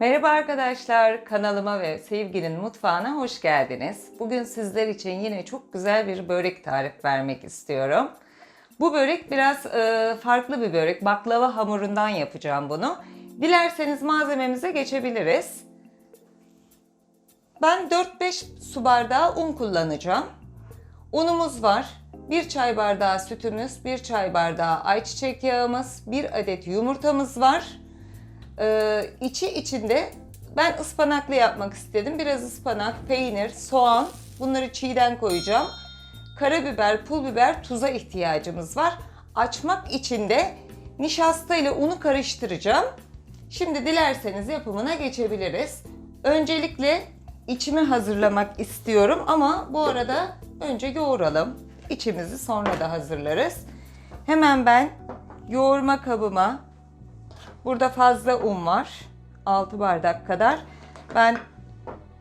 Merhaba arkadaşlar, kanalıma ve Sevginin Mutfağı'na hoş geldiniz. Bugün sizler için yine çok güzel bir börek tarif vermek istiyorum. Bu börek biraz e, farklı bir börek. Baklava hamurundan yapacağım bunu. Dilerseniz malzememize geçebiliriz. Ben 4-5 su bardağı un kullanacağım. Unumuz var. 1 çay bardağı sütümüz, 1 çay bardağı ayçiçek yağımız, 1 adet yumurtamız var. Ee, içi içinde ben ıspanaklı yapmak istedim. Biraz ıspanak, peynir, soğan bunları çiğden koyacağım. Karabiber, pul biber, tuza ihtiyacımız var. Açmak için de nişasta ile unu karıştıracağım. Şimdi dilerseniz yapımına geçebiliriz. Öncelikle içimi hazırlamak istiyorum ama bu arada önce yoğuralım. İçimizi sonra da hazırlarız. Hemen ben yoğurma kabıma Burada fazla un var. 6 bardak kadar. Ben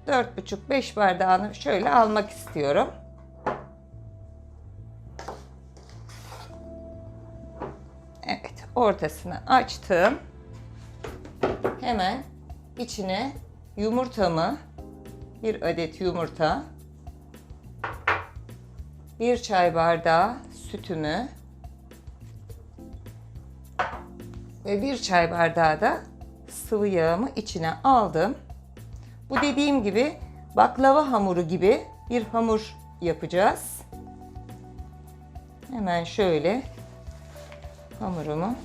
4,5-5 bardağını şöyle almak istiyorum. Evet, ortasını açtım. Hemen içine yumurtamı, bir adet yumurta, bir çay bardağı sütümü, ve bir çay bardağı da sıvı yağımı içine aldım. Bu dediğim gibi baklava hamuru gibi bir hamur yapacağız. Hemen şöyle hamurumu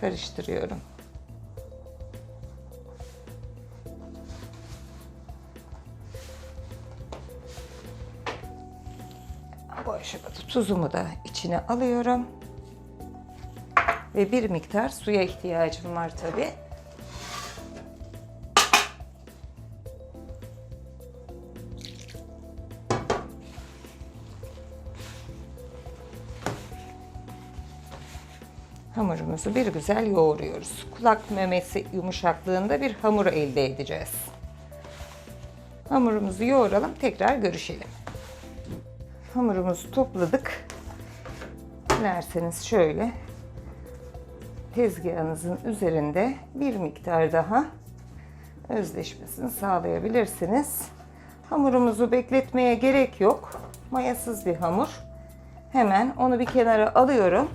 karıştırıyorum. Bu aşamada tuzumu da içine alıyorum. Ve bir miktar suya ihtiyacım var tabi. Hamurumuzu bir güzel yoğuruyoruz. Kulak memesi yumuşaklığında bir hamur elde edeceğiz. Hamurumuzu yoğuralım, tekrar görüşelim. Hamurumuzu topladık. Dilerseniz şöyle tezgahınızın üzerinde bir miktar daha özleşmesini sağlayabilirsiniz. Hamurumuzu bekletmeye gerek yok. Mayasız bir hamur. Hemen onu bir kenara alıyorum.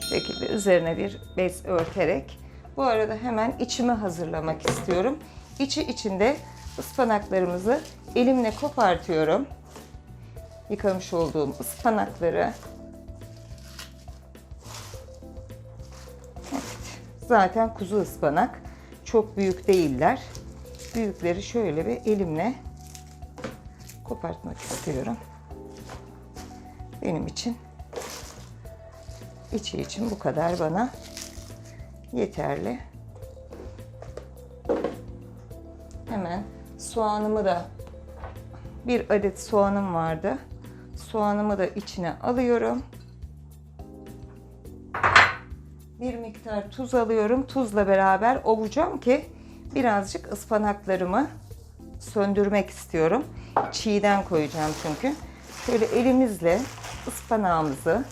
Şu şekilde üzerine bir bez örterek. Bu arada hemen içimi hazırlamak istiyorum. İçi içinde ıspanaklarımızı elimle kopartıyorum. Yıkamış olduğum ıspanakları Zaten kuzu ıspanak. Çok büyük değiller. Büyükleri şöyle bir elimle kopartmak istiyorum. Benim için içi için bu kadar bana yeterli. Hemen soğanımı da bir adet soğanım vardı. Soğanımı da içine alıyorum. Bir miktar tuz alıyorum. Tuzla beraber ovacağım ki birazcık ıspanaklarımı söndürmek istiyorum. Çiğden koyacağım çünkü. Şöyle elimizle ıspanağımızı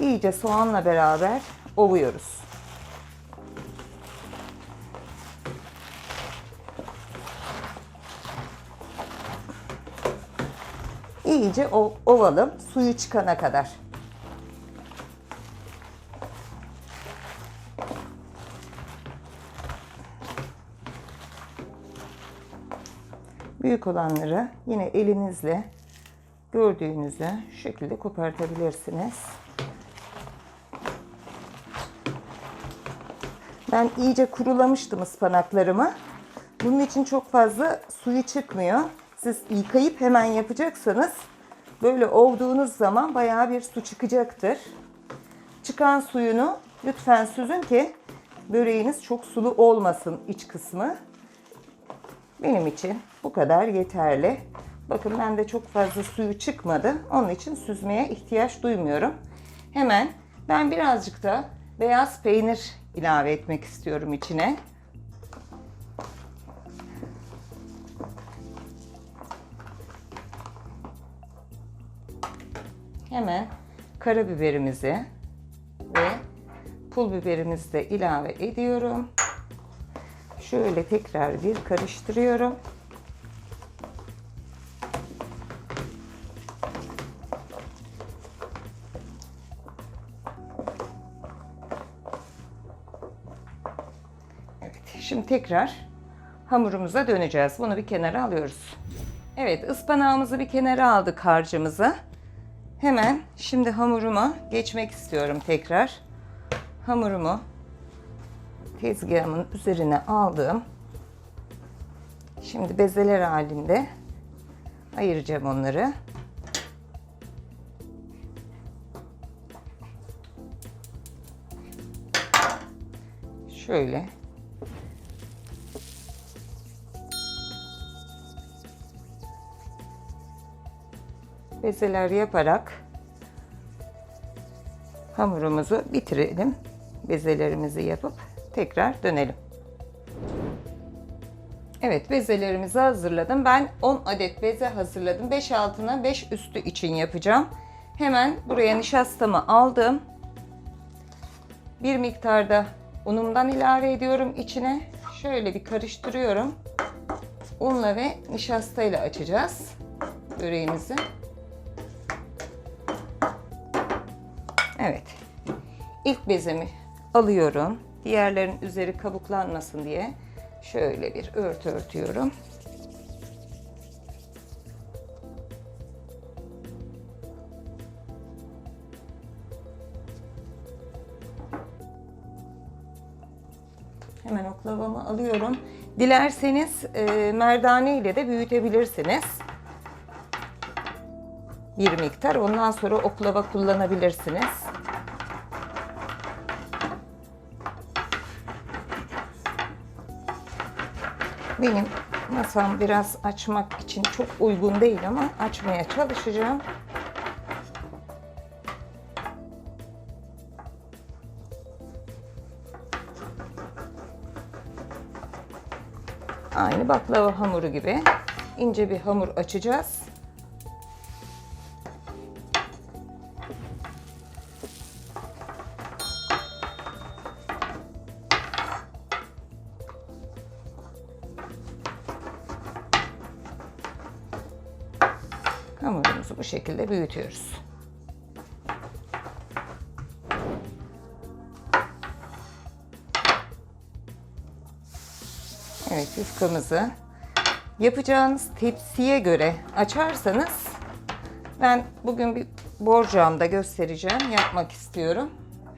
iyice soğanla beraber ovuyoruz. İyice ovalım suyu çıkana kadar. Büyük olanları yine elinizle gördüğünüzde şu şekilde kopartabilirsiniz. Ben iyice kurulamıştım ıspanaklarımı. Bunun için çok fazla suyu çıkmıyor. Siz yıkayıp hemen yapacaksanız böyle ovduğunuz zaman bayağı bir su çıkacaktır. Çıkan suyunu lütfen süzün ki böreğiniz çok sulu olmasın iç kısmı. Benim için bu kadar yeterli. Bakın ben de çok fazla suyu çıkmadı. Onun için süzmeye ihtiyaç duymuyorum. Hemen ben birazcık da beyaz peynir ilave etmek istiyorum içine. Hemen karabiberimizi ve pul biberimizi de ilave ediyorum. Şöyle tekrar bir karıştırıyorum. Evet, şimdi tekrar hamurumuza döneceğiz. Bunu bir kenara alıyoruz. Evet, ıspanağımızı bir kenara aldık harcımızı. Hemen şimdi hamuruma geçmek istiyorum tekrar. Hamurumu tezgahımın üzerine aldım. Şimdi bezeler halinde ayıracağım onları. Şöyle bezeler yaparak hamurumuzu bitirelim. Bezelerimizi yapıp tekrar dönelim. Evet bezelerimizi hazırladım. Ben 10 adet beze hazırladım. 5 altına 5 üstü için yapacağım. Hemen buraya nişastamı aldım. Bir miktarda unumdan ilave ediyorum içine. Şöyle bir karıştırıyorum. Unla ve nişastayla açacağız böreğimizi. Evet. İlk bezemi alıyorum. Diğerlerin üzeri kabuklanmasın diye şöyle bir örtü örtüyorum. Hemen oklavamı alıyorum. Dilerseniz e, merdane ile de büyütebilirsiniz. Bir miktar. Ondan sonra oklava kullanabilirsiniz. Benim masam biraz açmak için çok uygun değil ama açmaya çalışacağım. Aynı baklava hamuru gibi ince bir hamur açacağız. Hamurumuzu bu şekilde büyütüyoruz. Evet yufkamızı yapacağınız tepsiye göre açarsanız ben bugün bir borcamda göstereceğim. Yapmak istiyorum.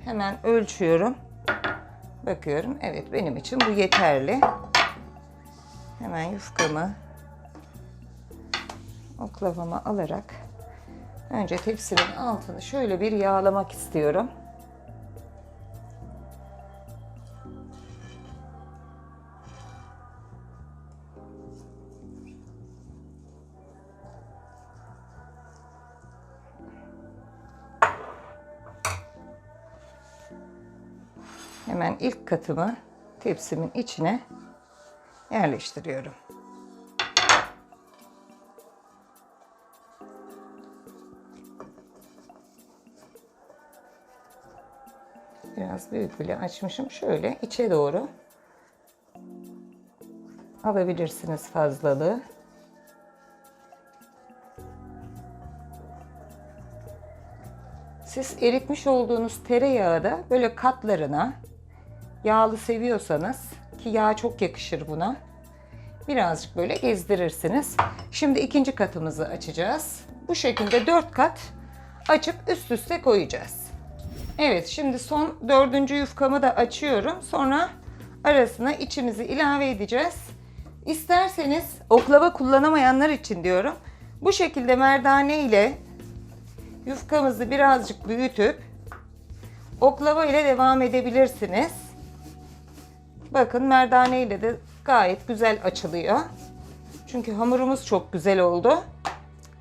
Hemen ölçüyorum. Bakıyorum. Evet benim için bu yeterli. Hemen yufkamı oklavama alarak önce tepsinin altını şöyle bir yağlamak istiyorum. Hemen ilk katımı tepsimin içine yerleştiriyorum. Biraz büyük bile açmışım. Şöyle içe doğru alabilirsiniz fazlalığı. Siz eritmiş olduğunuz tereyağı da böyle katlarına yağlı seviyorsanız ki yağ çok yakışır buna. Birazcık böyle gezdirirsiniz. Şimdi ikinci katımızı açacağız. Bu şekilde dört kat açıp üst üste koyacağız. Evet şimdi son dördüncü yufkamı da açıyorum. Sonra arasına içimizi ilave edeceğiz. İsterseniz oklava kullanamayanlar için diyorum. Bu şekilde merdane ile yufkamızı birazcık büyütüp oklava ile devam edebilirsiniz. Bakın merdane ile de gayet güzel açılıyor. Çünkü hamurumuz çok güzel oldu.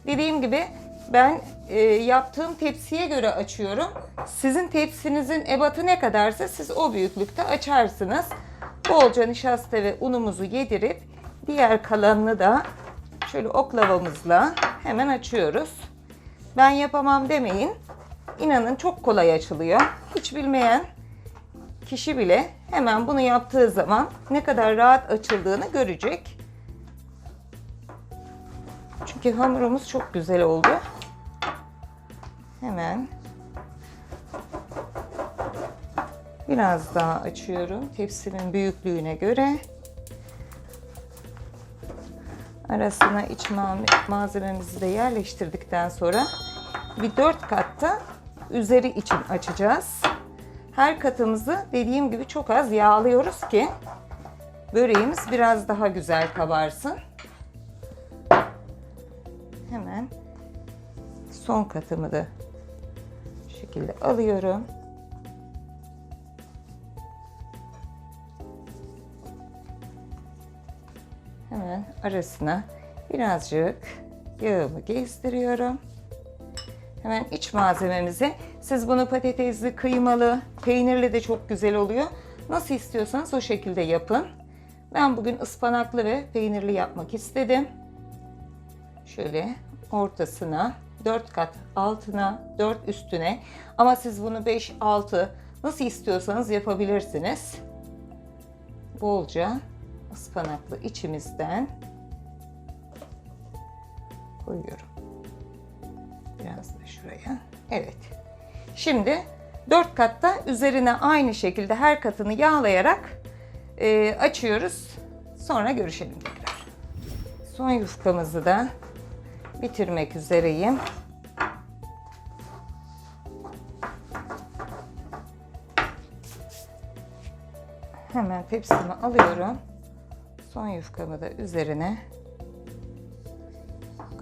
Dediğim gibi ben e, yaptığım tepsiye göre açıyorum. Sizin tepsinizin ebatı ne kadarsa siz o büyüklükte açarsınız. Bolca nişasta ve unumuzu yedirip diğer kalanını da şöyle oklavamızla hemen açıyoruz. Ben yapamam demeyin. İnanın çok kolay açılıyor. Hiç bilmeyen kişi bile hemen bunu yaptığı zaman ne kadar rahat açıldığını görecek. Çünkü hamurumuz çok güzel oldu. Hemen biraz daha açıyorum tepsimin büyüklüğüne göre. Arasına iç ma- malzememizi de yerleştirdikten sonra bir dört katta üzeri için açacağız. Her katımızı dediğim gibi çok az yağlıyoruz ki böreğimiz biraz daha güzel kabarsın. Hemen son katımı da şekilde alıyorum. Hemen arasına birazcık yağımı gezdiriyorum. Hemen iç malzememizi, siz bunu patatesli, kıymalı, peynirli de çok güzel oluyor. Nasıl istiyorsanız o şekilde yapın. Ben bugün ıspanaklı ve peynirli yapmak istedim. Şöyle ortasına 4 kat altına 4 üstüne ama siz bunu 5 6 nasıl istiyorsanız yapabilirsiniz. Bolca ıspanaklı içimizden koyuyorum. Biraz da şuraya. Evet. Şimdi 4 katta üzerine aynı şekilde her katını yağlayarak e, açıyoruz. Sonra görüşelim tekrar. Son yufkamızı da bitirmek üzereyim. Hemen tepsimi alıyorum. Son yufkamı da üzerine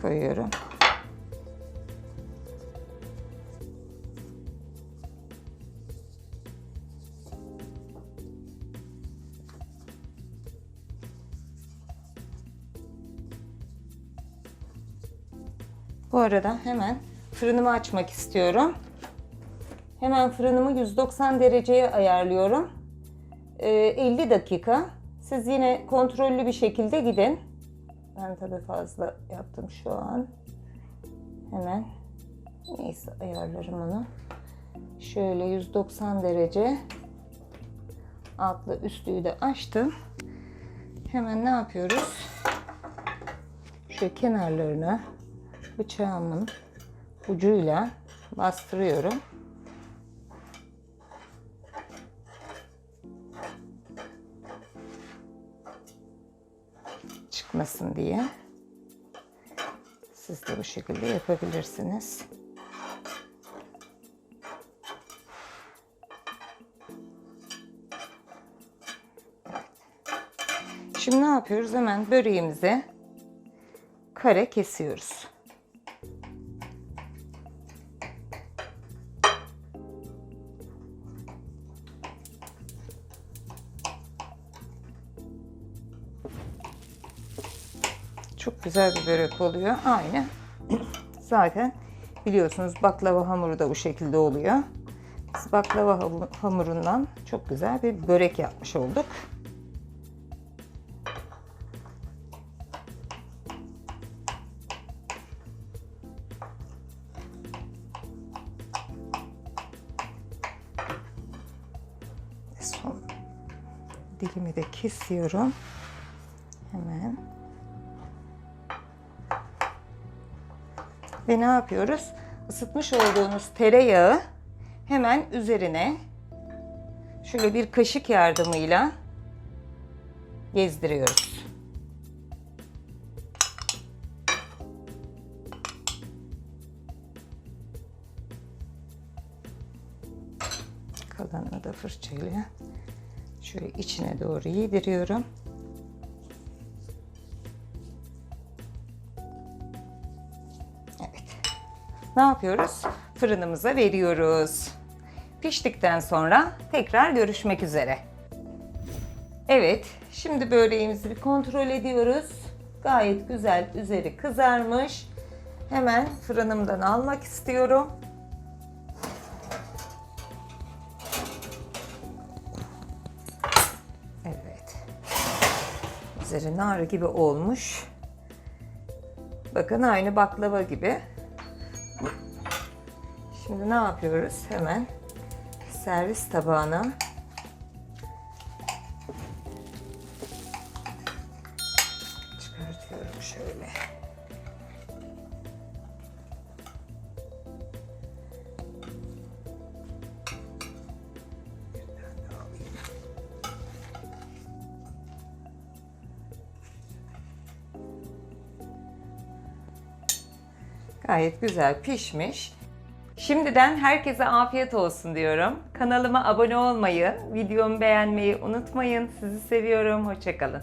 koyuyorum. Bu arada hemen fırınımı açmak istiyorum. Hemen fırınımı 190 dereceye ayarlıyorum. Ee, 50 dakika. Siz yine kontrollü bir şekilde gidin. Ben tabii fazla yaptım şu an. Hemen neyse ayarlarım onu. Şöyle 190 derece altlı üstlüğü de açtım. Hemen ne yapıyoruz? Şu kenarlarını bıçağımın ucuyla bastırıyorum. Çıkmasın diye. Siz de bu şekilde yapabilirsiniz. Şimdi ne yapıyoruz? Hemen böreğimizi kare kesiyoruz. Güzel bir börek oluyor. Aynı. Zaten biliyorsunuz baklava hamuru da bu şekilde oluyor. Biz baklava hamu- hamurundan çok güzel bir börek yapmış olduk. Son dilimi de kesiyorum. Hemen. Ve ne yapıyoruz? Isıtmış olduğunuz tereyağı hemen üzerine şöyle bir kaşık yardımıyla gezdiriyoruz. Kalanını da fırçayla şöyle içine doğru yediriyorum. Ne yapıyoruz? Fırınımıza veriyoruz. Piştikten sonra tekrar görüşmek üzere. Evet, şimdi böreğimizi bir kontrol ediyoruz. Gayet güzel üzeri kızarmış. Hemen fırınımdan almak istiyorum. Evet. Üzeri nar gibi olmuş. Bakın aynı baklava gibi. Şimdi ne yapıyoruz? Hemen servis tabağına çıkartıyorum şöyle. Gayet güzel pişmiş. Şimdiden herkese afiyet olsun diyorum. Kanalıma abone olmayı, videomu beğenmeyi unutmayın. Sizi seviyorum. Hoşçakalın.